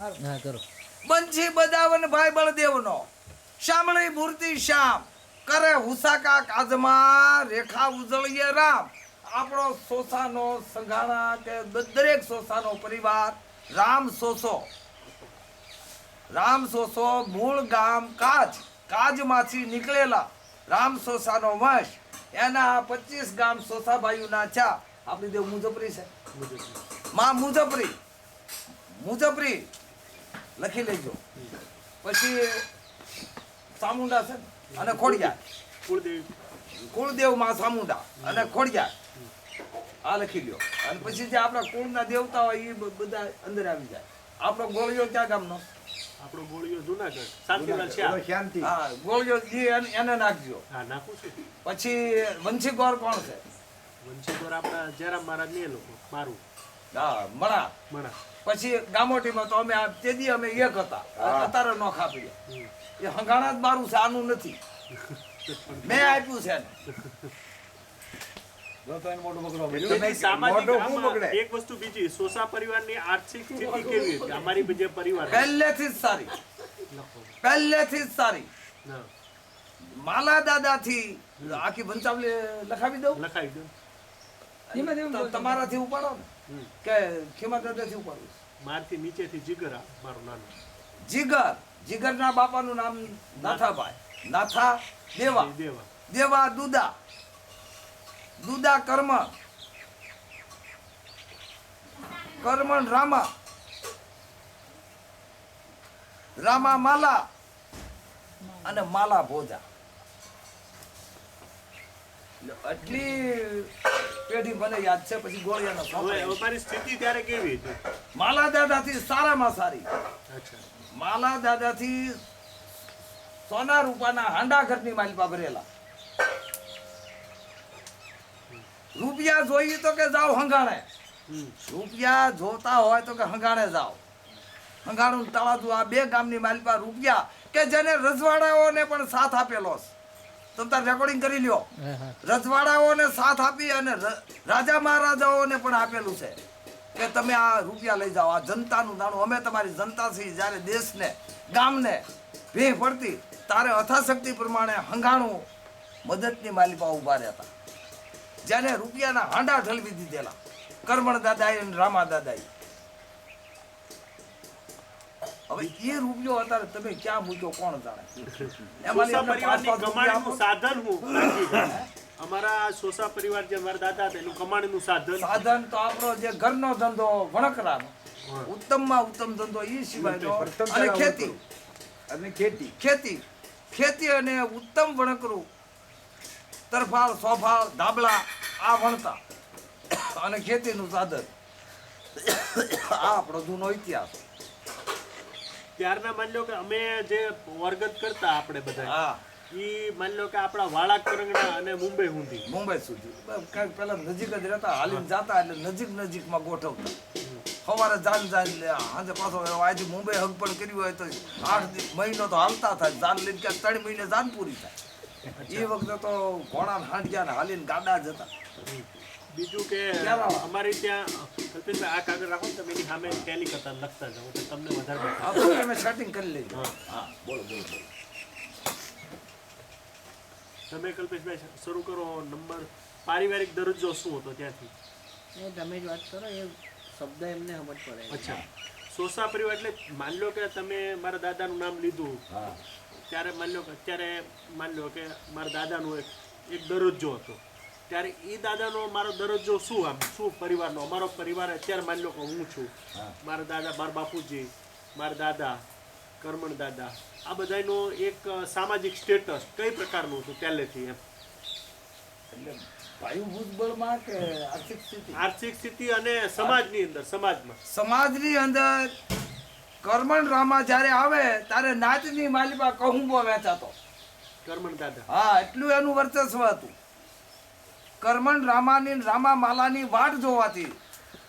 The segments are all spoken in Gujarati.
હા કરો. બંછી બદાવન ભાઈ બળદેવનો. શામળી મૂર્તિ શ્યામ. કરે હુસાકા કાજમાં રેખા ઉજળીએ રામ. આપણો સોસાનો સંઘાણા કે દરેક સોસાનો પરિવાર રામ સોસો. રામ સોસો મૂળ ગામ કાજ. કાજમાંથી નીકળેલા રામ સોસાનો વંશ. એના પચીસ ગામ સોસાભાઈઓના ચા. આપણી દેવ મુજપરી છે. માં મુજપરી મુજપરી લખી લેજો. પછી ચામુંડા છે અને ખોડિયા કુળદેવમાં ચામુંડા અને ખોડિયા આ લખી લ્યો. અને પછી જે આપણા કુળના દેવતા હોય એ બધા અંદર આવી જાય. આપણો ગોળિયો ક્યાં ગામનો? આપણો ગોળિયો જુનાગઢ. શાંતિલાલ હા ગોળિયો ઈ એને- નાખજો. હા નાખું છું. પછી વંશી ગોર કોણ છે? વંશીધર આપણા જયરામ મહારાજ ને લોકો મારું. હા મણા. મણા. પછી ગામોટીમાં તો અમે તે દી અમે એક હતા. અત્યારે નોખા પડ્યા એ હંગાણા જ મારું છે આનું નથી. મેં આપ્યું છે એને. એટલે સામાજિક આમાં એક વસ્તુ બીજી સોસા પરિવારની આર્થિક સ્થિતિ કેવી હતી? અમારી જે પરિવાર પહેલેથી જ સારી. પહેલેથી જ સારી. માલા દાદા થી આખી વંચાવલી લખાવી દઉં? લખાવી દો ધીમે ધીમે તો તમારાથી ઉપાડો ને. કે દાદા શું ઉપાડું મારથી નીચેથી જીગર મારું નાનું. જીગર? જીગરના બાપાનું નામ નાથાભાઈ. નાથા દેવા. દેવા. દેવા દુદા. દુદા કર્મ કર્મણ રામા. રામા માલા. અને માલા ભોજા. આટલી પેઢી મને યાદ છે પછી ગોળિયાનો અમારી સ્થિતિ ત્યારે કેવી હતી? માલા દાદાથી સારામાં સારી. માલા દાદાથી સોના રૂપાના હાંડા ઘરની માલિપા ભરેલા. રૂપિયા જોઈએ તો કે જાઓ હંગાણે. રૂપિયા જોતા હોય તો કે હંગાણે જાઓ. હંગાણું તળાજુ આ બે ગામની માલિપા રૂપિયા કે જેને રજવાડાઓને પણ સાથ આપેલો છે. તમે તાર રેકોર્ડિંગ કરી લ્યો. રજવાડાઓને સાથ આપી અને રાજા મહારાજાઓને પણ આપેલું છે કે તમે આ રૂપિયા લઈ જાઓ આ જનતાનું દાણું. અમે તમારી જનતા છીએ જ્યારે દેશને ગામને ભેં પડતી તારે અથાશક્તિ પ્રમાણે હંગાણું મદદની માલિપા ઊભા રહેતા જેને રૂપિયાના હાંડા ઠલવી દીધેલા. કરમણ દાદાએ અને રામા દાદાએ હવે એ રૂપિયો અત્યારે તમે ક્યાં મૂક્યો કોણ જાણે? સાધન હું અમારા સોસા પરિવાર જે મારા દાદા હતા એનું કમાણીનું સાધન. સાધન તો આપણો જે ઘરનો ધંધો વણકરાનો. ઉત્તમ ઉત્તમમાં ઉત્તમ ધંધો એ સિવાય અને ખેતી. અને ખેતી. ખેતી. ખેતી અને ઉત્તમ વણકરું. તરફાળ સોફાળ ધાબળા આ વણતા. અને ખેતીનું સાધન. આ આપણો જૂનો ઇતિહાસ. ત્યારના માની લો કે અમે જે વર્ગત કરતા આપણે બધા ઈ માની લો કે આપણા વાળા કરંગણા અને મુંબઈ સુધી મુંબઈ સુધી. કાંઈક પેલા નજીક જ રહેતા હાલીને જાતા એટલે નજીક નજીકમાં ગોઠવતા. સવારે જાન જાન સાંજે પાછો આજે મુંબઈ હગ પણ કર્યું હોય તો આઠ મહિનો તો હાલતા થાય. જાન લઈને ક્યાંક ત્રણ મહિને જાન પૂરી થાય. એ વખતે તો ઘોડા હાંડ્યા ને હાલીને ગાડા જતા બીજું કે? અમારી ત્યાં કલ્પેશભાઈ આ કાગળ રાખો તમે એની સામે ટેલી કરતા લખતા જાઓ તો તમને વધારે તમે સેટિંગ કરી લેજો હા. હા બોલો બોલો બોલો તમે કલ્પેશભાઈ શરૂ કરો નંબર. પારિવારિક દરજ્જો શું હતો ત્યાંથી? તમે જ વાત કરો એ શબ્દ એમને સમજ પડે. અચ્છા. સોસા પરિવાર એટલે માની લો કે તમે મારા દાદાનું નામ લીધું. ત્યારે માની લો કે અત્યારે માની લો કે મારા દાદાનું એક એક દરજ્જો હતો. ત્યારે એ દાદાનો મારો દરજ્જો શું આમ? શું પરિવારનો? અમારો પરિવાર અત્યારે માની લો કે હું છું. મારા દાદા મારા બાપુજી મારા દાદા કરમણ દાદા આ બધાનો એક સામાજિક સ્ટેટસ કઈ પ્રકારનું હતું પહેલેથી એમ? એટલે વાયુ ભૂતબળમાં કે આર્થિક સ્થિતિ? આર્થિક સ્થિતિ અને સમાજની અંદર સમાજમાં. સમાજની અંદર કર્મણ રામા જ્યારે આવે ત્યારે નાચની માલિકા કહુંબો વેચાતો. કરમણ દાદા. હા એટલું એનું વર્ચસ્વ હતું. કરમણ રામાની રામા માલાની વાટ જોવાથી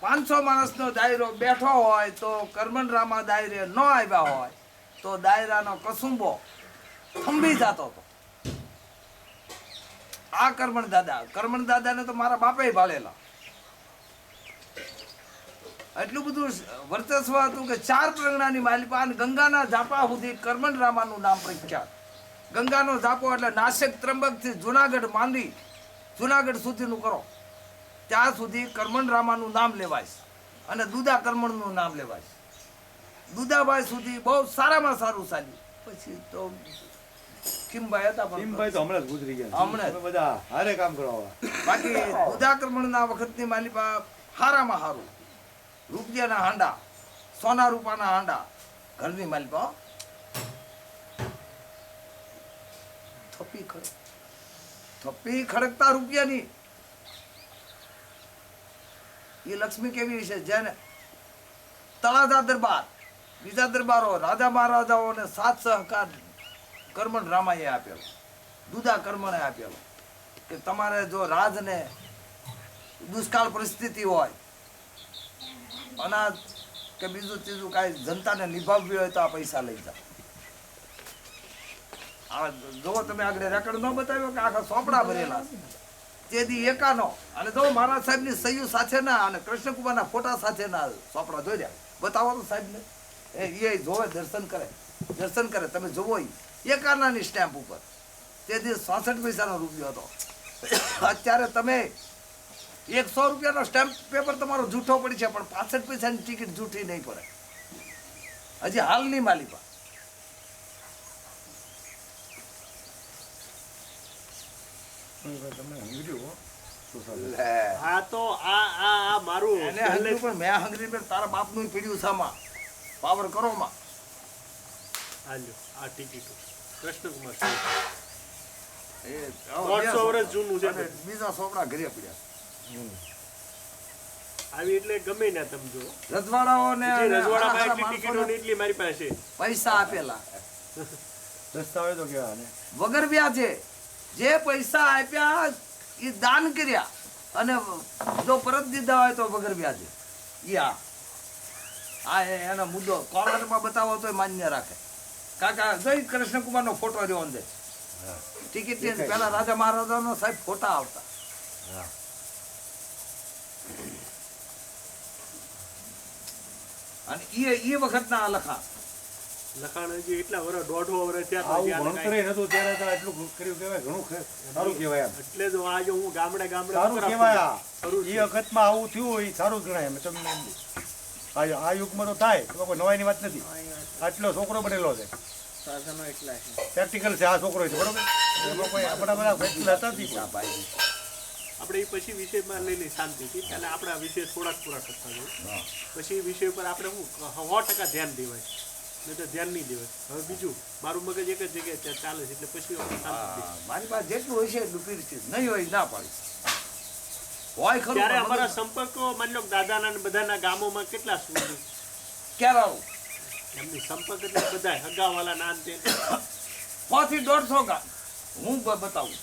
પાંચસો માણસનો દાયરો બેઠો હોય તો કરમણ, રામા દાયરે ન આવ્યા હોય તો દાયરાનો કસુંબો થંભી જતો હતો. આ કરમણ દાદા, કરમણ દાદાને તો મારા બાપે ભાળેલા. એટલું બધું વર્ચસ્વ હતું કે ચાર પ્રંગણાની માલિપા અને ગંગાના ઝાપા સુધી કરમણ રામાનું નામ પ્રખ્યાત. ગંગાનો ઝાપો એટલે નાસિક ત્રંબકથી જુનાગઢ માંડી જુનાગઢ સુધીનું કરો. ત્યાં સુધી કરમણ રામાનું નામ લેવાય અને દુદા કરમણનું નામ લેવાય દુદાભાઈ સુધી બહુ સારામાં સારું ચાલ્યું. પછી તો ખીમભાઈ હતા પણ ટીમભાઈ તો હમણાં જ ગુજરી ગયા. હમણાં બધા હારે કામ કરવા બાકી દુદાક્રમણના વખતની માલિપા હારામાં હારું. રૂપિયાના હાંડા સોના રૂપાના હાંડા. ઘરની માલિપા હો. થપ્પી ખડક થપ્પી ખડકતા રૂપિયાની. એ લક્ષ્મી કેવી છે? જેને તળાજા દરબાર, બીજા દરબારો રાજા મહારાજાઓને સાત સહકાર કર્મણ રામાએ આપેલો દુધા કર્મણે આપેલો. કે તમારે જો રાજને દુષ્કાળ પરિસ્થિતિ હોય, અનાજ કે બીજું ત્રીજું કાંઈ જનતાને નિભાવવી હોય તો આ પૈસા લઈ જાઓ. આ જો તમે આગળ રેકર્ડ ન બતાવ્યો કે આખા સોપડા ભરેલા છે. તેથી એકાનો. અને જો મહારાજ સાહેબની સયુ સાથેના અને કૃષ્ણકુમારના ફોટા સાથેના સોપડા જોઈ રહ્યા બતાવો તો સાહેબને. એ એ જોવે, દર્શન કરે. દર્શન કરે. તમે જોવો એકાનાની સ્ટેમ્પ ઉપર. તેથી સાસઠ પૈસાનો રૂપિયો હતો. અત્યારે તમે એકસો રૂપિયાનો સ્ટેમ્પ પેપર તમારો જૂઠો પડી છે, પણ પાસઠ પૈસાની ટિકિટ જૂઠી નહીં પડે. હજી હાલની માલિપા તમે સમજ્યું હો? તો આ આ આ મારું એને હંગરી પણ મેં હંગરી પણ તારા બાપનું પીડ્યું સામા પાવર કરો માં હાલ્યો આ ટિકિટો કૃષ્ણકુમાર દોઢસો વર્ષ જૂનું છે બીજા સોપડા ઘરે પડ્યા આવી એટલે ગમે ને તમે જો રજવાડાઓને રજવાડામાં એટલી ટિકિટો એટલી મારી પાસે પૈસા આપેલા. દસ્તાવેજો કેવા ને. વગર વ્યાજે. જે પૈસા આપ્યા એ દાન કર્યા. અને જો પરત દીધા હોય તો વગર વ્યાજે. ઈ આ. આ એનો મુદ્દો કોલરમાં બતાવો તો માન્ય રાખે. કાકા જોઈ કૃષ્ણકુમારનો ફોટો રહ્યો અંદર. ટિકિટની પેલા રાજા મહારાજાનો સાહેબ ફોટા આવતા. અને એ એ વખતના આ લખા. લખાણ હજી એટલા વર્ષ દોઢો વર્ષ થયા આવું ભણતરે નતું ત્યારે તો એટલું કર્યું કહેવાય ઘણું સારું કહેવાય એમ. એટલે જો આજે હું ગામડે ગામડે સારું. કહેવાય એ. વખતમાં આવું થયું હોય એ સારું ગણાય એમ. તમને આ આ યુગમાં તો થાય એમાં કોઈ નવાઈની વાત નથી. આટલો છોકરો બનેલો છે. સાધનો એટલા છે. પ્રેક્ટિકલ છે આ છોકરો છે બરોબર? એમાં કોઈ આપણા બધા ફેસલા હતા નથી. આપણે એ પછી વિષયમાં લઈ લઈ શાંતિથી પહેલા આપણા આ વિષય થોડાક પૂરા કરતા જોઈએ. પછી વિષય ઉપર આપણે શું સો ટકા ધ્યાન દેવાય. તો ધ્યાન નહીં દેવાય. હવે બીજું મારું મગજ એક જ જગ્યાએ ચાલે છે એટલે પછી મારી પાસે જેટલું હોય છે એટલું પીરથી નહીં હોય ના પાડી. હોય ખરું ત્યારે અમારા સંપર્કો માની લો દાદાના ને બધાના ગામોમાં કેટલા શું ક્યારે એમની સંપર્ક એટલે બધા હગાવાલા ના ને તે સો થી દોઢસો ગામ. હું બતાવું.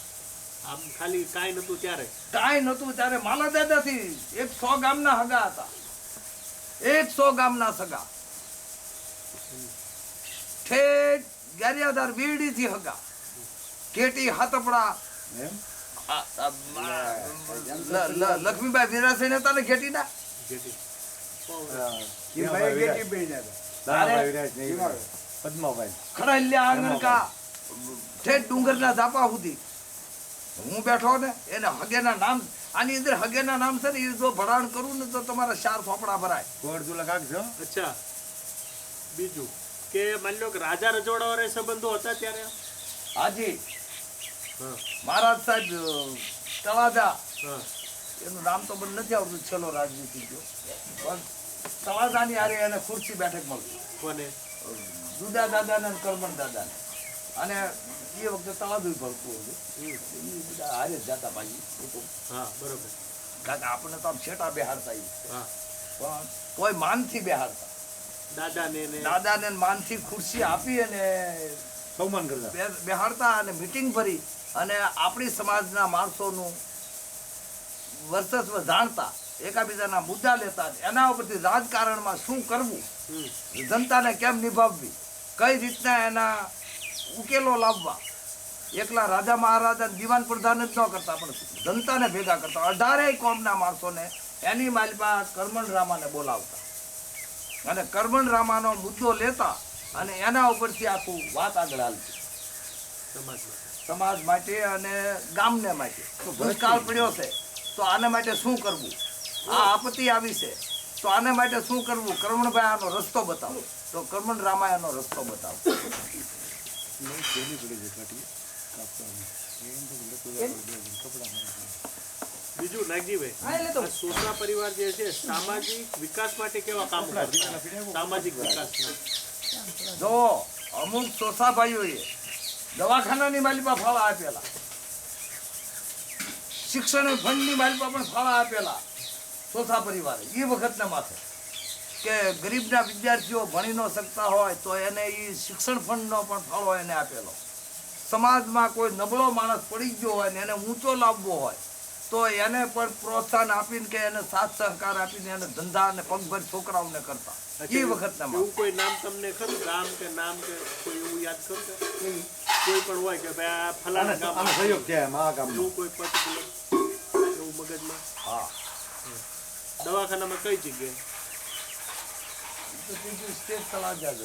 આમ ખાલી કાંઈ નતું ત્યારે? કાંઈ નતું ત્યારે માલા દાદાથી એક સો ગામના હગા હતા. એક સો ગામના સગા. ઠેઠ ગારિયાદાર વીરડીથી હગા. કેટી હાથપડા. લક્ષ્મીભાઈ હતા. ને ઘેટીના ઘેટી ના ઠેઠ ડુંગરના ઝાપા સુધી. હું બેઠો ને એને હગેના નામ આની અંદર હગેના નામ છે ને એ જો ભરાણ કરું ને તો તમારા ચાર ફોપડા ભરાય. ગોળ કાક છો અચ્છા. બીજું? કે માની લો કે રાજા રજવાડા સંબંધો હતા ત્યારે? હાજી. મહારાજ સાહેબ તળાજા. એનું નામ તો મને નથી આવડતું છેલ્લો રાજનીતિ ગયો. પણ તળાજાની હારે એને ખુરશી બેઠક મળી. કોને? જુદા દાદાને અને કરમણ દાદાને. અને એ વખતે તળાજુ ભરતું હતું. એ બધા હારે જ જતા ભાઈ હા બરોબર. કાકા આપણને તો આમ છેટા બેહારતા પણ કોઈ માનથી બેહાડતા. દાદા ને ને દાદાને માનથી ખુરશી આપી અને સન્માન કરતા બેહાડતા અને મિટિંગ ભરી અને આપણી સમાજના માણસોનું વર્ચસ્વ જાણતા એકાબીજાના મુદ્દા લેતા એના ઉપરથી રાજકારણમાં શું કરવું જનતાને કેમ નિભાવવી કઈ રીતના એના ઉકેલો લાવવા એકલા રાજા મહારાજા દિવાન પ્રધાન જ ન કરતા પણ જનતાને ભેગા કરતા અઢારેય કોમના માણસોને એની માલમાં કરમણ રામાને બોલાવતા. અને કર્મણ રામાનો મુદ્દો લેતા અને એના ઉપરથી આખું વાત આગળ હાલતી. સમાજ માટે અને ગામને માટે. તો ભૂતકાળ પડ્યો છે તો આને માટે શું કરવું? આ આપત્તિ આવી છે તો આને માટે શું કરવું? કર્મણભાઈ આનો રસ્તો બતાવો. તો કરમણ રામાયણનો રસ્તો બતાવો. બીજું નાગજીભાઈ આ સોસરા પરિવાર જે છે સામાજિક વિકાસ માટે કેવા કામ સામાજિક વિકાસ જો અમુક સોસાભાઈઓએ દવાખાનાની માલિકા ફાળા આપેલા. શિક્ષણ ફંડની માલિકા પણ ફાળા આપેલા સોસા પરિવારે. એ વખતના માથે. કે ગરીબના વિદ્યાર્થીઓ ભણી ન શકતા હોય તો એને એ શિક્ષણ ફંડનો પણ ફાળો એને આપેલો. સમાજમાં કોઈ નબળો માણસ પડી ગયો હોય ને એને ઊંચો લાવવો હોય તો એને પણ પ્રોત્સાહન આપીને કે એને સાથ સહકાર આપીને એને ધંધા અને પગભર છોકરાઓને કરતા. એ વખતના એવું કોઈ નામ તમને ખરું? ગામ કે નામ કે કોઈ એવું યાદ કરો કોઈ પણ હોય કે ભાઈ આ ફલાણા ગામ સહયોગ છે આ ગામનો. કોઈ પર્ટિક્યુલર એવું મગજમાં? હા. દવાખાનામાં કઈ જગ્યાએ? તો સ્ટેજ તળાજા જ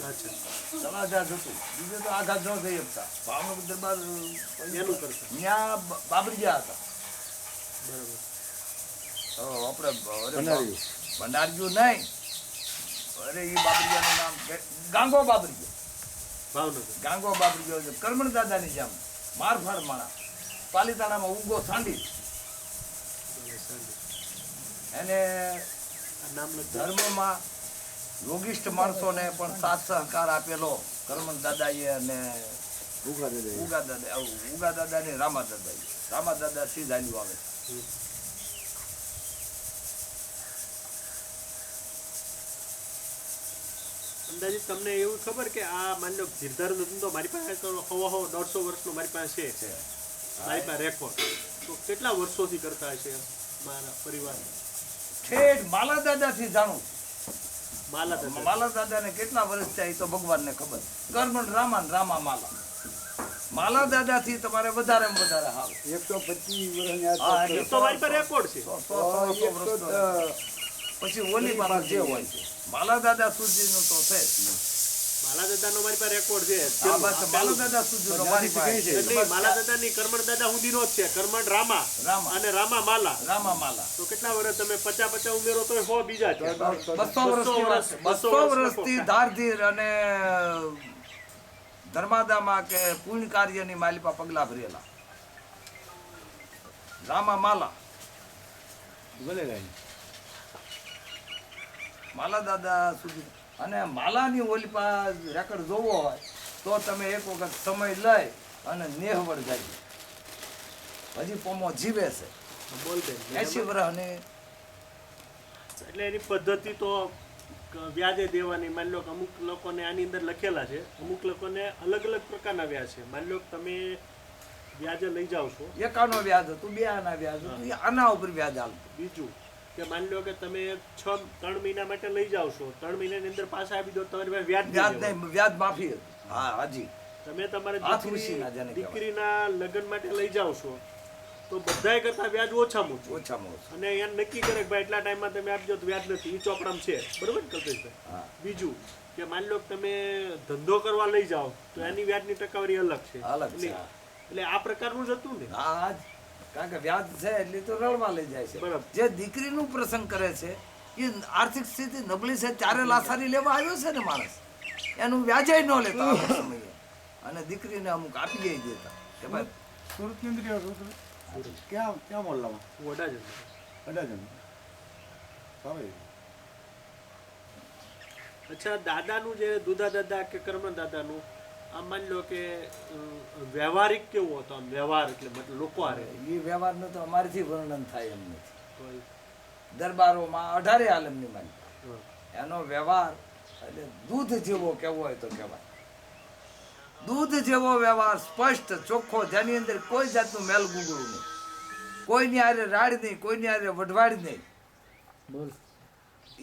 તળાજા જ બીજું તો આઘાત ન થઈ શકતા. ભાવનગર દરબાર એનું કરતા ત્યાં બ- હતા. બરાબર. આપણે. ભંડારીઓ નહીં. અરે એ બાબરિયાનું નામ ગાંગો બાબરિયો. ભાવનગર. ગાંગો બાબરિયો છે કરમણ દાદાની જેમ મારફાડ માણા પાલીતાણામાં ઉગો સાંડી. એને આ નામ લખતા ધર્મમાં યોગિષ્ઠ માણસોને પણ સાથ સહકાર આપેલો કરમણ દાદાએ અને. ઉગા દાદા આવું, ઉગા દાદા ને રામા દાદા રામા દાદા સીધા ચાલ્યું આવે અંદાજિત તમને એવું ખબર કે આ માની લો ધીરધાર તો મારી પાસે હવો હવો દોઢસો વર્ષનો મારી પાસે છે. મારી પાસે રેકોર્ડ તો કેટલા વર્ષોથી કરતા છે મારા પરિવાર ઠેઠ માલા દાદા થી જાણું માલા દાદા માલા દાદા ને કેટલા વર્ષ થયા એ તો ભગવાન ને ખબર. કર્મણ રામા રામા માલા. માલા દાદા થી તમારે વધારે વધારે હાલ. એકસો પચીસ. પછી ઓલી મારા જે હોય છે. માલા દાદા સુધીનું તો છે જ. મારી પાસે રેકોર્ડ છે. આ બસ માલા દાદા સુધીનો મારી પાસે. એટલે માલા દાદાની દાદા સુધીનો જ છે. કરમણ રામા. રામા. અને રામા માલા. રામા માલા. તો કેટલા વર્ષ તમે? પચાસ પચાસ ઉમેરો તો હો બીજા છે બસો વર્ષની વાત બસો બસો વર્ષથી ધારધીર અને ધર્માદામાં કે પુણ્ય કાર્યની માલિપા પગલા ભરેલા. રામા માલા. ભલે. માલા દાદા સુધી. અને માલાની ઓલિપા રેકર્ડ જોવો હોય તો તમે એક વખત સમય લઈ અને નેહવડ જાય હજી પોમો જીવે છે. બોલ એસી વર્ષની એટલે એની પદ્ધતિ તો વ્યાજે દેવાની. માની લો કે અમુક લોકોને આની અંદર લખેલા છે. અમુક લોકોને અલગ અલગ પ્રકારના વ્યાજ છે. માની લો કે તમે વ્યાજે લઈ જાઓ છો. એકાનો વ્યાજ હતું બે આના વ્યાજ હતું આના ઉપર વ્યાજ આવતું બીજું કે માની લો કે તમે છ ત્રણ મહિના માટે લઈ જાઓ છો. ત્રણ મહિનાની અંદર પાછા આપી દો તમારી પાસે વ્યાજ વ્યાજ નહીં વ્યાજ માફી હા હાજી. તમે તમારે. દીકરીના લગ્ન માટે લઈ જાઓ છો. તો બધાય કરતા વ્યાજ ઓછામાં ઓછું. ઓછામાં ઓછું. અને અહીંયા નક્કી કરે કે ભાઈ એટલા ટાઈમમાં તમે આપજો તો વ્યાજ નથી. એ ચોપડામાં છે. બરોબર ને કલ્પેશભાઈ? બીજું કે માની લો કે તમે ધંધો કરવા લઈ જાઓ તો એની વ્યાજની ટકાવારી અલગ છે. અલગ છે, એટલે- આ પ્રકારનું જ હતું ને? હા કારણ કે વ્યાજ છે એટલે તો રડવા લઈ જાય છે. બરાબર. જે દીકરીનું પ્રસંગ કરે છે એ આર્થિક સ્થિતિ નબળી છે ત્યારે લાસારી લેવા આવ્યો છે ને માણસ? એનું વ્યાજે ન લેતા સમયે. અને દીકરીને અમુક આપી દેતા. કે ભાઈ ક્યાં ક્યાં મોહલ્લામાં વડા જ અડાજણ સારું અચ્છા દાદાનું જે દુધા દાદા કે કર્મ દાદાનું આમ માની લો કે વ્યવહારિક કેવો હતો આમ? વ્યવહાર એટલે મતલબ લોકો હારે. એ વ્યવહારનું તો અમારીથી વર્ણન થાય એમ નથી. દરબારોમાં અઢારે આલમની માલિક. એનો વ્યવહાર એટલે દૂધ જેવો કેવો હોય તો કહેવાય. દૂધ જેવો વ્યવહાર સ્પષ્ટ ચોખ્ખો જેની અંદર કોઈ જાતનું મેલ ગુગળું નહીં. કોઈની આરે રાડ નહીં કોઈની આરે વઢવાડ નહીં.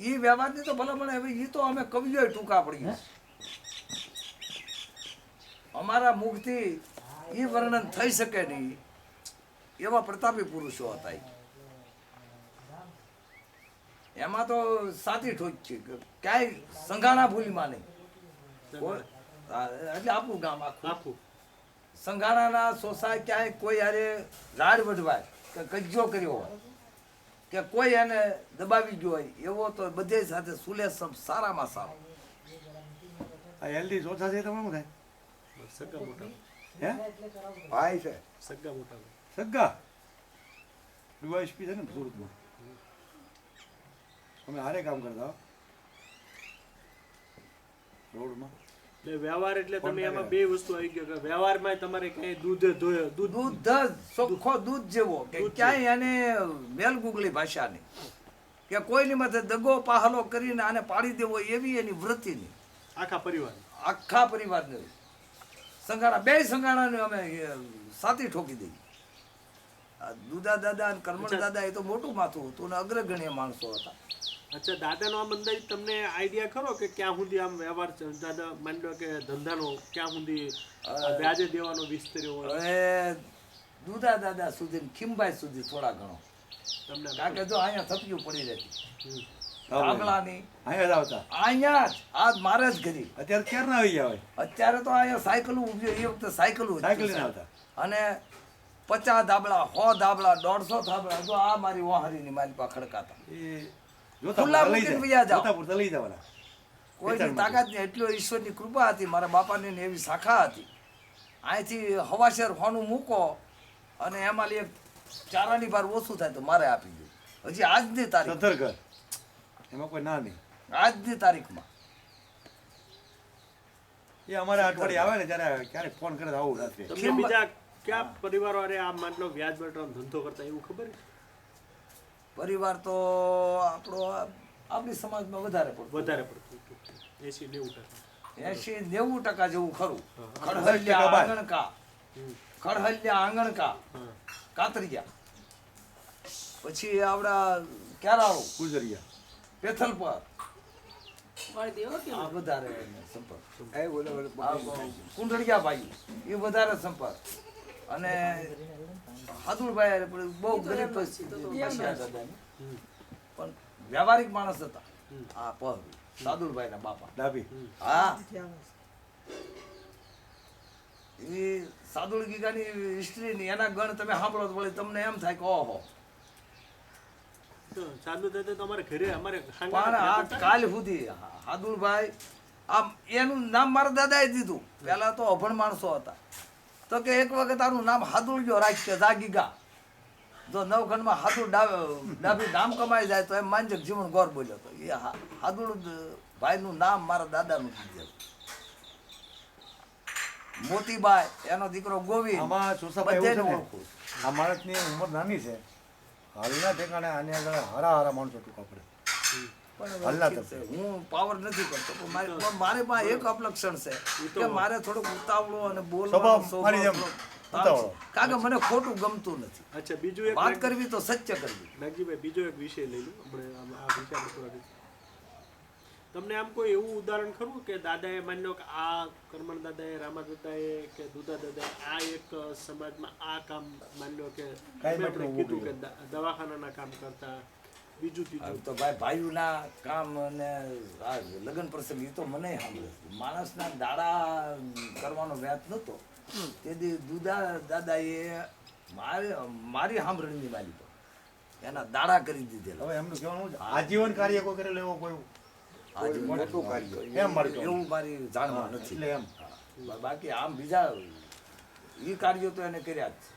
એ વ્યવહારની તો ભલામણ હવે એ તો અમે કવિઓ ટૂંકા પડી અમારા મુખથી એ વર્ણન થઈ શકે નહીં. એવા પ્રતાપી પુરુષો હતા એમાં તો સાચી ઠોક છે ક્યાંય સંઘાણા ભૂલીમાં નહીં. એટલે આપણું ગામ આખું. આખું. સંઘાણાના સોસાય ક્યાંય કોઈ હારે રાડ વઢવાય કે કજ્જો કર્યો હોય કે કોઈ એને દબાવી ગયો હોય એવો તો બધે સાથે સુલેસમ સારામાં સારો. આ હેલ્ધી સોસા છે તમારું થાય સગા મોટા. હે? ભાઈ છે. સગા મોટા સગ્ગા ડીવાયસપી છે ને સુરતમાં. અમે હારે કામ કરતા રોડમાં. એટલે વ્યવહાર એટલે તમે એમાં બે વસ્તુ આવી ગયો કે વ્યવહારમાં તમારે ક્યાંય દૂધ ધોયો દૂધ દૂધ ચોખ્ખો દૂધ જેવો કે ક્યાંય એને મેલ ગુગલી ભાષાની. કે કોઈની માથે દગો પાહલો કરીને આને પાડી દેવો એવી એની વૃત્તિ નહીં આખા પરિવાર આખા પરિવારને. સંગાણા બે સંગાણાને અમે સાથી સાતી ઠોકી દઈ આ દુદા દાદા અને કર્મણ દાદા એ તો મોટું માથું હતું ને અગ્રગણ્ય માણસો હતા. અચ્છા દાદાનો આમ અંદાજ તમને આઈડિયા ખરો કે ક્યાં સુધી આમ વ્યવહાર છે? દાદા માની લો કે ધંધાનો ક્યાં સુધી વ્યાજે દેવાનો વિસ્તર્યો હોય? હવે દુધા દાદા સુધી ખીમભાઈ સુધી થોડા ઘણો. તમને કારણ કે જો અહીંયા થપકીઓ પડી રહેતી હમ. અહીંયા જ આવતા. અહીંયા જ? આજ મારે જ ઘરી. અત્યારે ક્યારે ના આવી ગયા હોય? અત્યારે તો અહીંયા સાયકલ ઊભી એ વખતે સાયકલ સાયકલ આવતા. અને પચાસ ધાબળા સો ધાબળા દોઢસો ધાબળા જો આ મારી વાહરીની મારી પાસે ખડકાતા. એ ખુલ્લા મૂકીને જાય. જાઓ. લઈ જવાના. કોઈની તાકાત નહીં એટલો ઈશ્વરની કૃપા હતી મારા બાપાની ને એવી શાખા હતી. અહીંથી હવાશેર હોનું મૂકો અને એમાં એક ચારાની બાર ઓછું થાય તો મારે આપી દઉં હજી આજની તારીખ. સત્તર ઘર એમાં કોઈ ના નહીં. આજની તારીખમાં. એ અમારે અઠવાડિયે આવે ને ત્યારે ક્યારેક ફોન કરે આવું રાત્રે બીજા કયા પરિવારો હારે આમ માની વ્યાજ બટવાનો ધંધો કરતા એવું ખબર છે? પરિવાર તો આપણો આ- આપણી સમાજમાં વધારે પડતો. વધારે પડતું એસી નેવું ટકા. એસી નેવું ટકા જેવું ખરું. ખડહલ્યા આંગણકા. ખડહલ્યા આંગણકા. કાતરિયા. પછી આપડા ક્યારાળો. ગુજરિયા. પેથલ પર. આ વધારે સંપર્ક. કુંડળિયા ભાઈ એ વધારે સંપર્ક. અને હારે બહુ ગરીબ. પણ વ્યવહારિક માણસ હતા. આ પગ સાદુરભાઈ ના બાપા. ડાબી. હા. એ સાદુલ ગીગાની history ની એના ગણ તમે સાંભળો તો વળી તમને એમ થાય કે ઓહો. તો સાધુ દાદા તો અમારે ઘરે અમારે પણ આ કાલ સુધી સાદુલભાઈ આમ એનું નામ મારા દાદાએ દીધું. પહેલા તો અભણ માણસો હતા. તો કે એક વખત આનું નામ હાદુલ જો રાખીએ જાગીગા. જો નવખંડમાં હાદુલ ડાબી નામ કમાઈ જાય તો એમ માંજક જીવન ગોર બોલ્યો તો. એ હા- હાદુલ ભાઈનું નામ મારા દાદાનું દીધેલું મોતીબાઈ એનો દીકરો ગોવિંદ આમાં સુસાભાઈ એવું છે ને? આ માણસની ઉંમર નાની છે. હાલના ઠેકાણે આની આગળ હારા હારા માણસો ટૂંકા પડે. પણ હલ્લા ઠીક છે. તરફે. હું પાવર નથી કરતો પણ મારે પણ એક અપલક્ષણ છે કે મારે થોડુંક ઉતાવળો અને બોલવાનો મારી જેમ સ્વભાવ થોડો ઉતાવળો. કારણ કે મને ખોટું ગમતું નથી અચ્છા બીજું એક વાત કરવી તો સત્ય કરવી નાગજીભાઈ બીજો એક વિષય લઈ લો આપણે આ વિષય આપણે થોડા દિવસ. તમને આમ કોઈ એવું ઉદાહરણ ખરું કે દાદાએ એ લો કે આ કરમણ દાદાએ રામા દાદાએ કે દુધા દાદાએ આ એક સમાજમાં આ કામ માન્યો કે કીધું દવાખાનાના કામ કરતા બીજું ત્રીજું તો ભાઈ ભાઈઓના કામ અને આ લગ્ન પ્રસંગ એ તો મને સાંભળે માણસના દાડા કરવાનો વ્યાજ નહોતો તેથી દુદા દાદાએ મારે મારી સાંભળણીની પર એના દાડા કરી દીધેલા. હવે એમનું કહેવાનું આજીવન કાર્ય કોઈ કરેલું એવો કોઈ કાર્ય. એમ એવું મારી જાણમાં નથી. એટલે એમ. બાકી આમ બીજા એ કાર્યો તો એને કર્યા જ છે.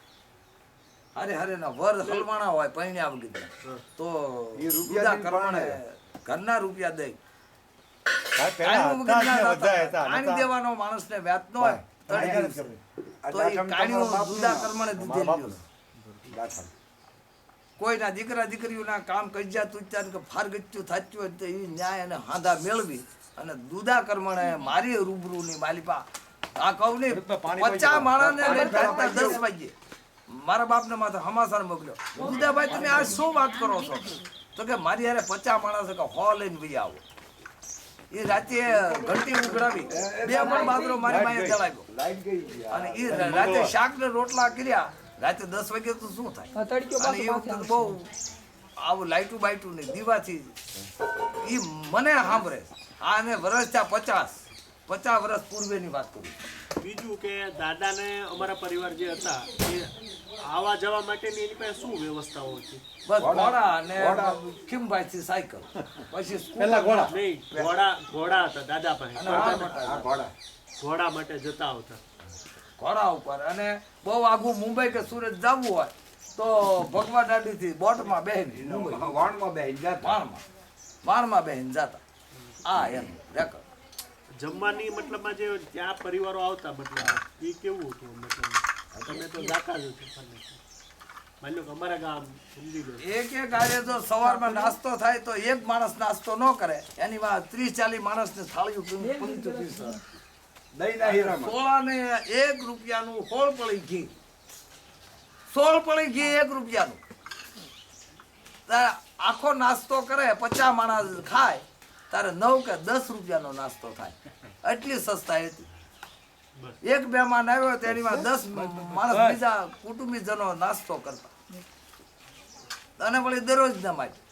અરે હરે ના વર હલવાણા હોય પૈણ્યા વગર તો એ રૂપિયા કરવાને ઘરના રૂપિયા દઈ. કાણી દેવાનો માણસને વ્યાજ ન હોય પણ તો કાણીઓ જુદા કર્મણે દીધેલી. કોઈના દીકરા દીકરીઓના કામ કજ્યા તૂટ્યા કે ફારગચ્યું થાચ્યું હોય તો એ ન્યાય અને હાંધા મેળવી અને દુદા કર્મણે મારી રૂબરૂની માલિપા. આ કહું નહીં પાણી પચાસ. માણસને પાણી દસ વાગ્યે. મારા બાપને માથે હમાસાર મોકલ્યો. ઉદાભાઈ તમે આ શું વાત કરો છો? તો કે મારી હારે પચાસ માણસ કે હો લઈને ભાઈ આવો. એ રાતે ઘંટી ઉઘડાવી. બે પણ બાદરો મારી માએ ચલાવ્યો અને એ રાતે શાક ને રોટલા કર્યા. રાતે દસ વાગે તો શું થાય? અને એ વખતે બહુ આવું લાઈટું બાઈટું નહીં. દીવાથી એ મને સાંભળે. આ અમે વર્ષ થયા પચાસ. પચાસ વર્ષ પૂર્વેની વાત કરું. બીજું કે દાદાને અમારા પરિવાર જે હતા એ આવા જવા માટેની એની પાસે શું વ્યવસ્થાઓ હતી? બસ ઘોડા. અને ખીમભાઈથી સાયકલ. પછી પેલા ઘોડા. નહીં ઘોડા ઘોડા હતા દાદા પાસે. ઘોડા. ઘોડા માટે જતા આવતા. ઘોડા ઉપર. અને બહુ આગું મુંબઈ કે સુરત જવું હોય તો ભગવા દાડીથી બોટમાં બેહીને મુંબઈ. વાણમાં બેહીને જતા. વાણમાં. વાણમાં બેહીને જતા. આ એમ રેકર્ડ જમવાની મતલબમાં જે ત્યાં પરિવારો આવતા મતલબ એ કેવું હતું મતલબ? તમે તો જાતા જ છો માની લો કે અમારા ગામ સમજી લો. એક એક આજે જો સવારમાં નાસ્તો થાય તો એક માણસ નાસ્તો ન કરે. એની વાત ત્રીસ ચાલીસ માણસને થાળીઓ દહીંના હીરામાં સોળા ને. એક રૂપિયાનું સોળ પડી ઘી સોળ પડી ઘી એક રૂપિયાનું. આખો નાસ્તો કરે પચાસ માણસ ખાય. તારે નવ કે દસ રૂપિયાનો નાસ્તો થાય. એટલી સસ્તા હતી. એક બે માન આવ્યો તો એની માં દસ માણસ બીજા કુટુંબીજનો નાસ્તો કરતા. અને વળી દરરોજ માટે